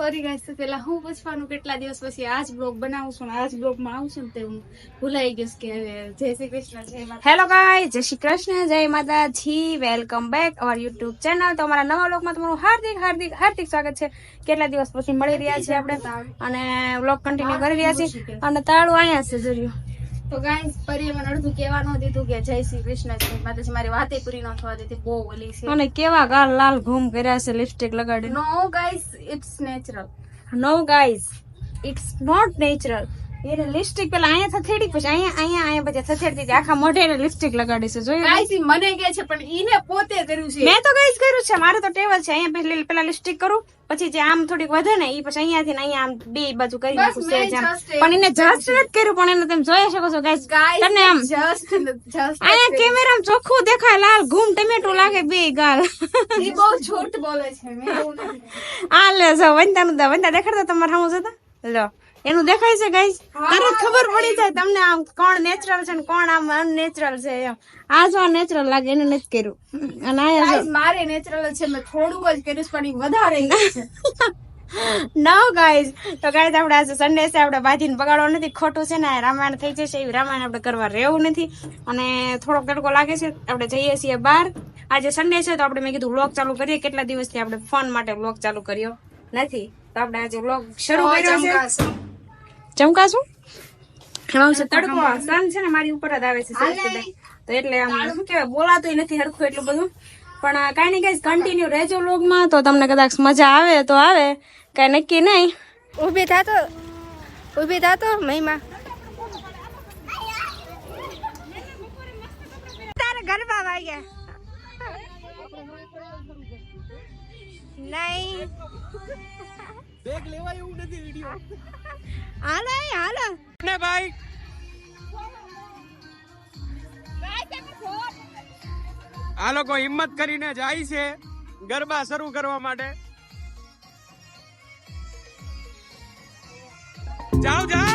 Sorry guys પેલા હું પૂછવાનું કેટલા દિવસ પછી આજ બ્લોગ બનાવું છું આજ બ્લોગમાં આવું છું તે હું ભૂલાઈ ગયું કે જય શ્રી કૃષ્ણ જય માતા. હેલો ગાઈસ જય શ્રી કૃષ્ણ જય Mataji welcome back our YouTube channel તો અમારા નવા બ્લોગમાં તમારું હાર્દિક હાર્દિક હાર્દિક સ્વાગત છે. કેટલા દિવસ પછી મળી રહ્યા છીએ આપણે? અને બ્લોગ કન્ટિન્યુ કરી રહ્યા છીએ. અને તાળું અહીંયા છે જોયું તો ગાઈસ પરીએ મને અડધું કહેવાનું દીધું કે જય શ્રી કૃષ્ણ જય માતાજી મારી વાતે પૂરી ન થવા દીધી બહુ ઓલી છે. અને કેવા ગાલ લાલ ઘૂમ કર્યા છે લિપસ્ટિક લગાડી no guys it's natural no guys it's not natural એને લિપસ્ટિક પેલા અહીંયા થથેડી પછી અહીંયા અહીંયા અહીંયા પછી થથેડતી હતી. આખા મોઢે એને લિપસ્ટિક લગાડી છે જોયું ગાઈસ ઈ મને કહે છે પણ ઈને પોતે કર્યું છે. મેં તો ગાઈઝ કર્યું છે મારે તો ટેવ જ છે અહીંયા પેલા પેલા લિપસ્ટિક કરું પછી જે આમ થોડીક વધે ને એ પછી અહીંયાથી ને અહીંયા આમ બે બાજુ કરી બસ નાખું મેં સહેજ આમ. just એ- પણ એને જસ્ટ નથી કર્યું પણ એને તમે જોઈ શકો છો ગાઈઝ ગાઈસ તને આમ જસ્ટ જસ્ટ અહીંયા કેમેરામાં ચોખ્ખું દેખાય લાલ ઘૂમ ટમેટું લાગે બે ગાલ. ઈ બહુ છોટ બોલે છે મેં એવું નથી આ લે જો વંદાનું દા વંદા દેખાડતા તમારે સામું જતા. લો. એનું દેખાય છે ગાઈસ તરત ખબર પડી જાય તમને આમ કોણ નેચરલ છે ને કોણ આમ અનનેચરલ છે એમ. આ જો નેચરલ લાગે એને નથી કર્યું. અને આ મારે નેચરલ છે મેં થોડુંક જ કર્યું પણ વધારે છે. નો ગાઈસ તો ગાઈસ આપણે આજે સન્ડે છે આપણે બાજીને બગાડવો નથી. ખોટું છે ને રામાયણ થઈ જશે એવી રામાયણ આપણે કરવા રહેવું નથી. અને થોડોક તડકો લાગે છે આપણે જઈએ છીએ બહાર. આજે સન્ડે છે તો આપણે મેં કીધું વ્લોગ ચાલુ કરીએ. કેટલા દિવસથી આપણે ફોન માટે વ્લોગ ચાલુ કર્યો નથી? તો આપણે આજે વ્લોગ શરૂ કર્યો છે. ચમકાશું એમાં છે? તડકો સન છે ને મારી ઉપર જ આવે છે તો એટલે આમ શું કહેવાય બોલાતું નથી હરખું એટલું બધું. પણ આ કાંઈ નહીં કઈ કન્ટિન્યુ રહેજો વ્લોગમાં તો તમને કદાચ મજા આવે તો આવે. કાંઈ નક્કી નહીં. ઊભી થાતો ઊભી થાતો મહિમા. તારા ગરબા વાગ્યા નહીં. હાલો એ હાલો. ને ભાઈ. આ લોકો હિંમત કરીને જાય છે ગરબા શરૂ કરવા માટે. જાઓ જાઓ.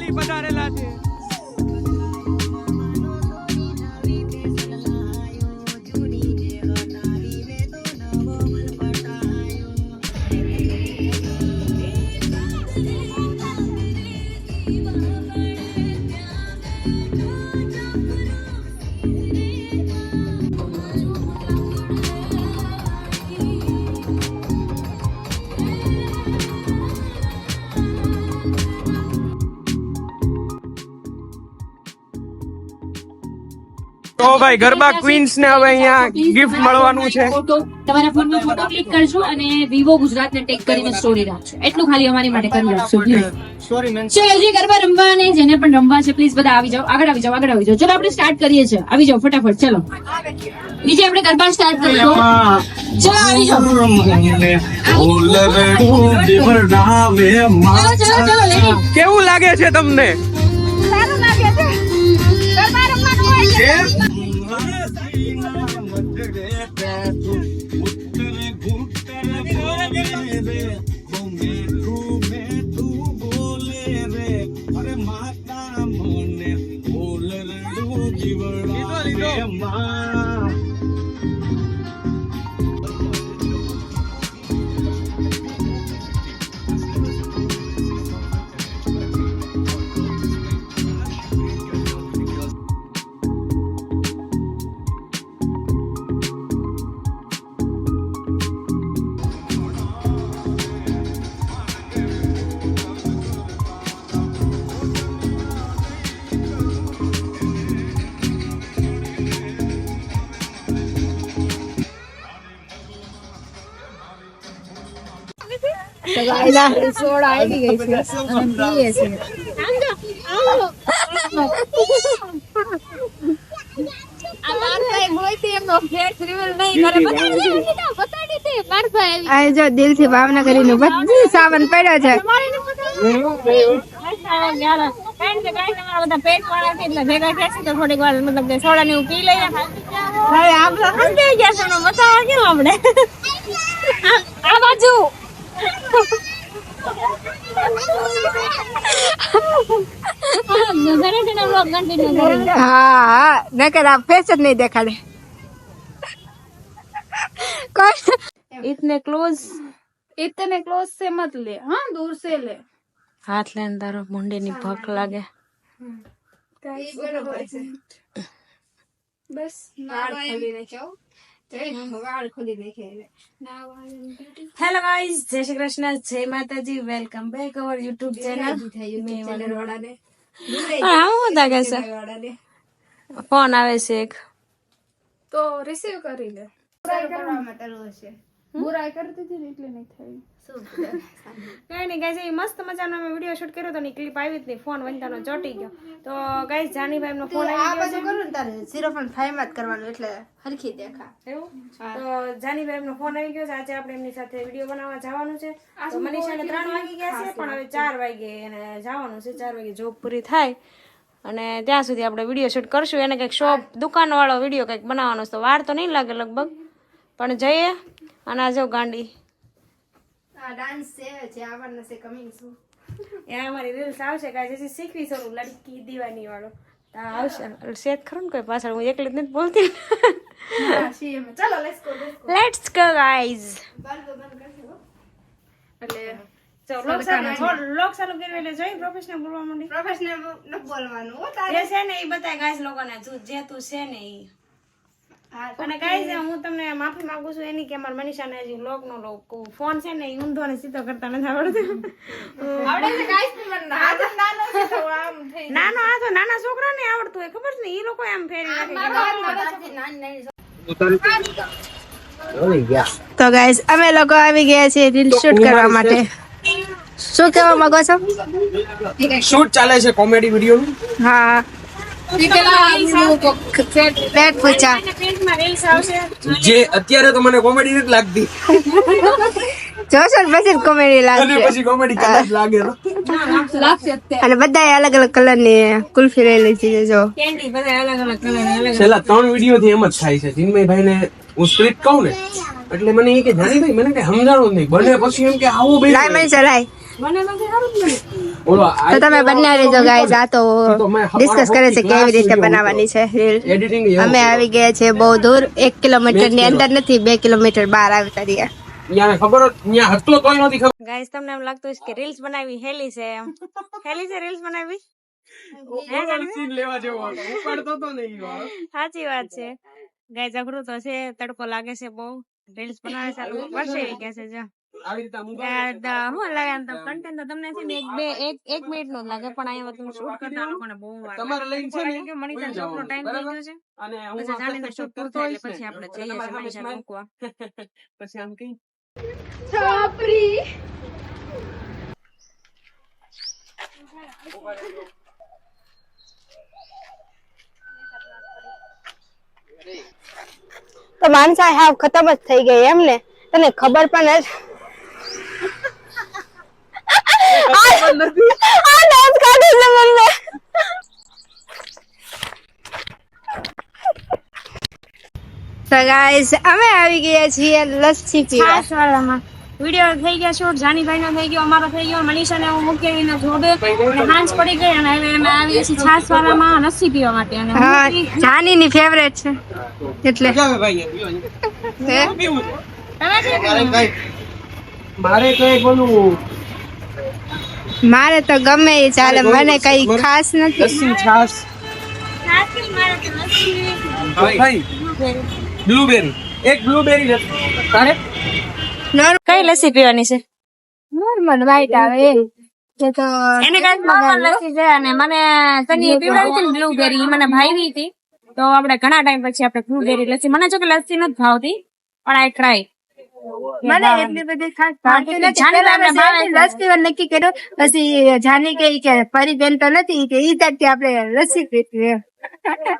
સ્પેશિયલી પધારેલા છે. તો ભાઈ ગરબા ક્વીન્સ ને હવે અહીંયા ગિફ્ટ મળવાનું છે. તમારા ફોન ફોનમાં ફોટો ક્લિક કરજો અને વિવો ગુજરાત ને ટેગ કરીને સ્ટોરી રાખજો. એટલું ખાલી અમારી માટે કરી રાખજો ચલો ગરબા રમવા અને જેને પણ રમવા છે પ્લીઝ બધા આવી જાઓ. આગળ આવી જાઓ આગળ આવી જાઓ. ચલો આપણે સ્ટાર્ટ કરીએ છીએ. આવી જાઓ ફટાફટ ચલો. બીજે આપણે ગરબા સ્ટાર્ટ કરીશું ચલો આવી જાઓ. ચલો લાગે છે તમને? કેવું લાગે છે. તમને લીધો સોડા આવી ગઈ છે અને પીએ છે. આ માર ભાઈ હોય તે એમનો ફ્લેટ રિવીલ નહીં કરે બતાડી દે બતાડી દે આ જો દિલથી ભાવના કરીને બધું સાવન પડ્યો છે. આ બાજુ. हाँ नकर आप फेस नहीं देखा दे इतने क्लोज इतने क्लोज से मत ले हाँ दूर से ले। हाथ ले अंदर मुंडे नहीं भूख लगे। बस। હેલો ગાઈઝ જય શ્રી કૃષ્ણ જય Mataji welcome back our YouTube channel હું લાગે છે ફોન આવે છે એક. તો રિસીવ કરી લે. કરવા માટે છે. બુરાઈ કરતી હતી એટલે નહીં થઈ. કઈ નહીં ગાઈઝ એ મસ્ત મજાનો અમે વીડિયો શૂટ કર્યો તો ને ક્લિપ આવી જ નહીં. ફોન વંતાનો ચોટી ગયો. તો ગાઈઝ જાનીભાઈ નો ફોન આવી ગયો છે. તારે ઝીરો પોઈન્ટ ફાઈવમાં જ કરવાનું એટલે હરખી દેખા. એવું? તો જાનીભાઈ નો ફોન આવી ગયો છે. આજે આપણે એમની સાથે વીડિયો બનાવવા જવાનું છે. તો મનીષાને ત્રણ વાગી ગયા છે પણ હવે ચાર વાગે એને જવાનું છે. ચાર વાગે જોબ પૂરી થાય. અને ત્યાં સુધી આપણે વીડિયો શૂટ કરશું. એને કંઈક શોપ દુકાન વાળો વીડિયો કંઈક બનાવવાનો છે. તો વાર તો નહીં લાગે લગભગ. પણ જઈએ અને આ જો ગાંડી. આ ડાન્સ છે જે આવવાના છે કમિંગ શું એ અમારી રીલ્સ આવશે કાંઈ જેથી શીખવી છું લડકી દીવાની વાળો તો આવશે. શેત ખરું ને કોઈ પાછળ હું એકલી જ નથી બોલતી. ચાલો let's go let's go guys એટલે લોક ચાલુ લોક ચાલુ એટલે જોઈ પ્રોફેશનલ બોલવા માંડી. પ્રોફેશનલ બોલવાનું જે છે ને એ બતાય ગાઈસ લોકોને તું જે તું છે ને ઈ. અને ગાઈસ હું તમને માફી માંગુ છું એની કે અમાર મનીષાને હજી લોક નો લોકો. ફોન છે ને ઊંધો ને સીધો કરતા નથી આવડતું. આવડે છે ગાઈસ પણ નાનો છે તો આમ થઈ નાનો આ તો નાના છોકરા ને આવડતું હોય ખબર છે ને? ઈ લોકો એમ ફેરી નાખે તો ગાઈસ અમે લોકો આવી ગયા છે રીલ શૂટ કરવા માટે. શું કહેવા માંગો છો? શૂટ ચાલે છે કોમેડી વીડિયો હા. જે અત્યારે તો મને કોમેડી નથી લાગતી. જોશો ને પછી કોમેડી લાગે પછી કોમેડી કલર લાગે અને બધા અલગ અલગ કલરની કુલ્ફી લઈ લઈ છે જો કેન્ડી બધા અલગ અલગ કલર છેલ્લા ત્રણ વીડિયો થી એમ જ થાય છે. ચિન્મયભાઈ ને હું સ્ક્રિપ્ટ કહું ને એટલે મને એ કે જાનીભાઈ મને કઈ સમજાણું જ નહીં. બને પછી એમ કે આવું બે લાય મને ચલાય બોલો તો તમે બનાવી લેજો ગાઈઝ આ તો ડિસ્કસ કરે છે કેવી રીતે બનાવવાની છે રીલ અમે આવી ગયા છે બહુ દૂર એક કિલોમીટરની અંદર નથી બે કિલોમીટર બહાર આવતા રહ્યા. ત્યાં ખબર જ ત્યાં હતો તોય નથી ખબર. ગાઈસ તમને એમ લાગતું કે રીલ્સ બનાવી હેલી છે એમ. હેલી છે રીલ્સ બનાવી? સીન લેવા જેવો હતો. ઉપાડતો તો નહીં ઈ વાળો. સાચી વાત છે. ગાય અઘરું તો છે તડકો લાગે છે બહુ. રીલ્સ બનાવે છે વર્ષે ગયા છે જો. આવી રીતે હું તો content તો તમને છે ને એક બે એક એક મિનિટ નો જ લાગે પણ અહીંયા તમે શૂટ કરતા લોકોને બહુ વાર તમારે લઈને છે ને કે મનીષા શોપનો time થઈ ગયો છે. અને હું જાણીને શૂટ કરતો એટલે પછી આપણે જઈએ છીએ સામે મનીષાને મૂકવા. પછી આમ કઈ? તો માનસા હાવ ખતમ જ થઈ ગઈ એમ ને. તને ખબર પણ જ આ ડાન્સ કાઢે છે મને તો ગાઈસ અમે આવી ગયા છીએ લસ્સી પીવા. વાળામાં. વીડિયો થઈ ગયા શૂટ જાનીભાઈ નો થઈ ગયો અમારો થઈ ગયો મનીષા ને હું મૂકી આવીને જોડે અને હાંસ પડી ગઈ અને હવે અમે આવીએ છીએ છાસ વાળામાં લસ્સી પીવા માટે. અને હા જાની ની ફેવરેટ છે. એટલે. મારે કઈ બોલું મારે તો ગમે એ ચાલે મને કઈ ખાસ નથી. લસ્સી છાસ ભાઈ. બ્લુબેરી. એક બ્લુબેરી તારે? કઈ લસ્સી પીવાની છે? નોર્મલ વાઈટ આવે એ. તો એને કઈ નોર્મલ લસ્સી છે અને મને તની પીવડાવી હતી બ્લુબેરી મને ભાવી હતી. તો આપણે ઘણા ટાઈમ પછી આપણે બ્લુબેરી લસ્સી. મને જો કે લસ્સી નથી ભાવતી પણ આઈ ટ્રાય મને એટલી બધી ખાસ ભાવતી એટલે નથી જાની પહેલા તમને ભાવે મેં છે. લસ્સી વાર નક્કી કર્યું પછી જાની કહી કે ફરી બેન તો નથી કે ઈ તારથી આપણે લસ્સી પીતી એમ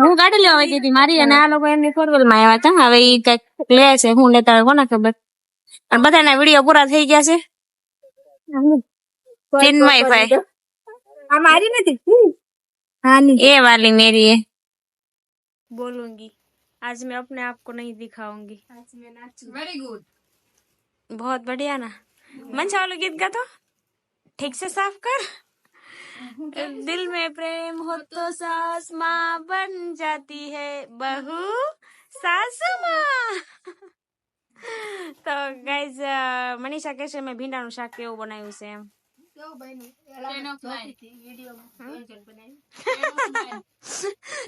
હું ગાડી લેવા ગઈ હતી મારી અને આ લોકો એમની ફોર વ્હીલ માં આવ્યા હતા હવે ઈ કઈક લે છે હું લેતા હોય કોને ખબર અને બધાના વિડીયો પૂરા થઈ ગયા છે ચિન્મય ભાઈ આ મારી નથી હા ની ये वाली मेरी है बोलूंगी आज मैं अपने आप को नहीं दिखाऊंगी વેરી ગુડ बहुत बढ़िया ना मन चावलो गीत गा तो ठीक से साफ कर दिल में प्रेम हो तो सास माँ बन जाती है बहू सासू माँ તો ગાઈઝ મનીષા કહેશે મેં ભીંડાનું શાક કેવું બનાવ્યું છે એમ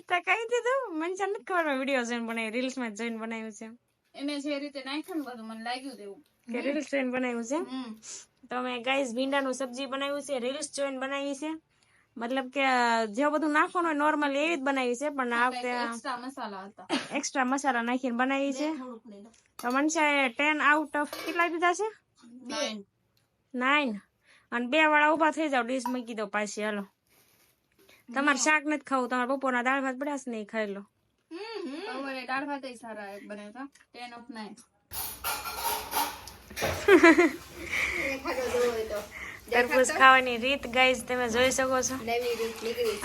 તો કહી દીધું મનીષા નથી ખબર વિડીયો જોઈને બનાવ્યું રીલ્સ માં જોઈને બનાવ્યું છે એને જે રીતે નાખ્યું ને બધું મને લાગ્યું તેવું કે રીલ્સ જોઈન બનાવ્યું છે? તમે મેં ગાઈઝ ભીંડાનું સબ્જી બનાવ્યું છે રીલ્સ જોઈન બનાવી છે. મતલબ કે જે બધું નાખવાનું હોય નોર્મલ એવી જ બનાવી છે પણ આ વખતે એક્સ્ટ્રા મસાલા હતા. એક્સ્ટ્રા મસાલા નાખીને બનાવી છે. તો મનસાએ ટેન આઉટ ઓફ કેટલા દીધા છે? નાઇન અને બે વાળા ઊભા થઈ જાવ ડીશ મૂકી દો પાછી હાલો. તમારે શાક નથી ખાવું તમારે બપોરના દાળ ભાત પડ્યા છે ને ખાઈ લો. દાળ ભાત સારા બન્યા હતા ટેન ઓફ નાઇન તરબૂચ ખાવાની રીત ગાઈઝ તમે જોઈ શકો છો.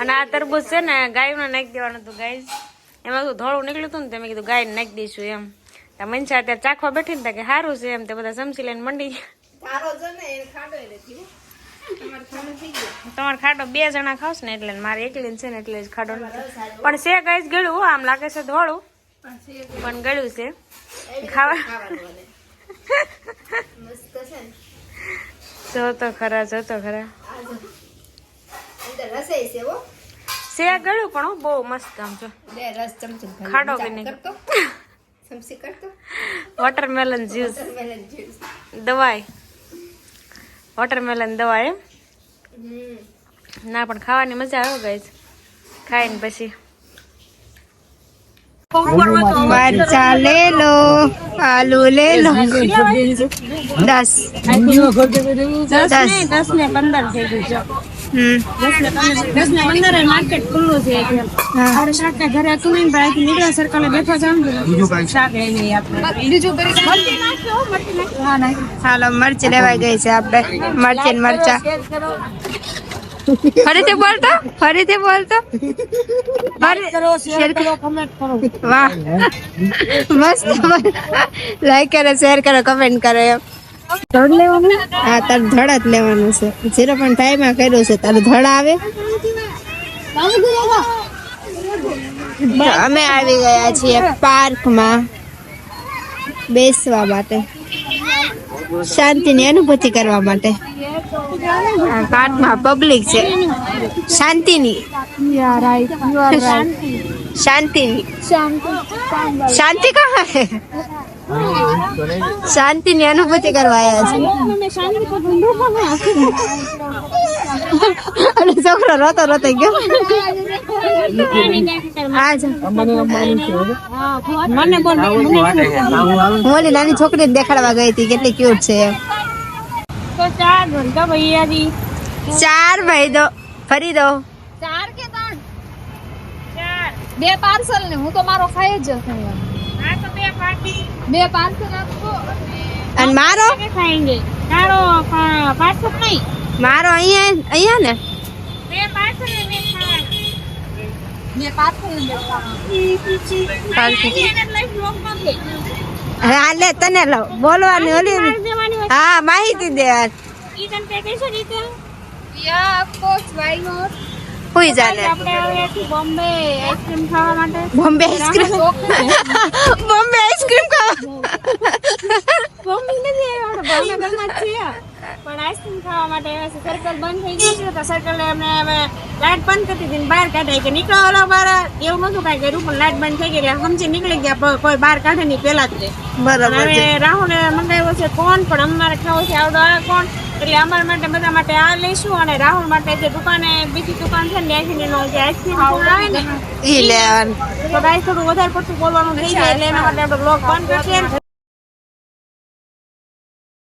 અને આ તરબૂચ છે ને ગાયનું નાખી દેવાનું હતું ગાઈઝ એમાં શું ધોળું નીકળ્યું હતું ને તમે કીધું ગાય નાખી દઈશું એમ. તો મનસા અત્યારે ચાખવા બેઠી ને કે સારું છે એમ તે બધા સમસી લઈને મંડી તમારે ખાટો બે જણા ખાવશ ને એટલે મારે એકલી છે ને એટલે જ ખાટો નથી. પણ છે ગાઈઝ ગળ્યું આમ લાગે છે ધોળું. પણ ગળ્યું છે. ખાવા? જો તો ખરા જો તો ખરા. છે ગળ્યું પણ હો, બહુ મસ્ત આમ જો. ખાડો કે નહીં. વોટરમેલન જ્યુસ દવાઈ વોટરમેલન દવા એમ. ના પણ ખાવાની મજા આવે ગઈ ખાઈને પછી. મરચા લે લો, આલુ લે લો. દસ. દસ. ને પંદર થઈ ગયું હાલો મરચી લેવાઈ ગઈ છે આપડે. મરચી મરચા. ફરીથી બોલતો? ફરીથી બોલતો? શેર કરો વાહ. મસ્ત લાઈક કરો શેર કરો કમેન્ટ કરો એમ. ધડ લેવાનું? હા તારે ધડ જ લેવાનું છે. ઝીરો પણ ટાઈમમાં કર્યું છે. તારું ધડ આવે? અમે આવી ગયા છીએ પાર્કમાં બેસવા માટે. શાંતિની અનુભૂતિ કરવા માટે. આ પબ્લિક છે. શાંતિની. શાંતિની. શાંતિ. કહા શાંતિની અનુભૂતિ કરવા આવ્યા છે. અને છોકરો રોતો રોતો ગયો. મને નાની છોકરી દેખાડવા ગઈ હતી. કેટલી ક્યુટ છે. એમ ચાર ઘંટા ભૈયાજી ચાર ભાઈ દો ફરી દો. ચાર કે ત્રણ? બે પાર્સલ ને હું તો મારો ખાઈ જ જશે આ તો બે પાર્ટી. બે પાર્સલ આપો અને મારો? કે ખાएंगे તારો પાર્સલ નહીં. મારો અહીંયા અહીંયા ને? બે પાર્સલ ને બે પાર્સલ ને બે. હા લે તને લો. બોલવાની ઓલી દેવાની હા માહિતી દે ઈ તને કઈ રીતે? Yeah, of course, why not? હુઈ જાને. આપણે આવ્યા છીએ બોમ્બે આઈસ્ક્રીમ ખાવા માટે બોમ્બે આઈસ્ક્રીમ? બોમ્બે આઈસ્ક્રીમ ખાવા. બોમ્બે નથી આવ્યા ભાવનગરમાં છીએ. પણ આઈસ્ક્રીમ ખાવા માટે આવ્યા છે સર્કલ બંધ થઈ ગયું છે તો સર્કલે અમને હવે લાઈટ બંધ કરી દીધી બહાર કાઢાય કે નીકળો ઓલો બહાર. એવું નતું કાંઈ કર્યું પણ લાઈટ બંધ થઈ ગઈ એટલે સમજી નીકળી ગયા પ- કોઈ બહાર કાઢે નહીં પહેલા જ બરાબર હવે રાહુલે મંગાવ્યો છે કોણ પણ અમારે ખાવો છે આવડો આ કોણ? એટલે અમારા માટે બધા માટે આ લઈશું અને રાહુલ માટે જે દુકાને બીજી દુકાન છે ને ત્યાંથી એનો જે આઈસ્ક્રીમ આવે ને એ લેવાનું. તો ભાઈ થોડું વધારે પડતું બોલવાનું થઈ જાય એટલે એના માટે આપણે બ્લોગ બંધ કરીએ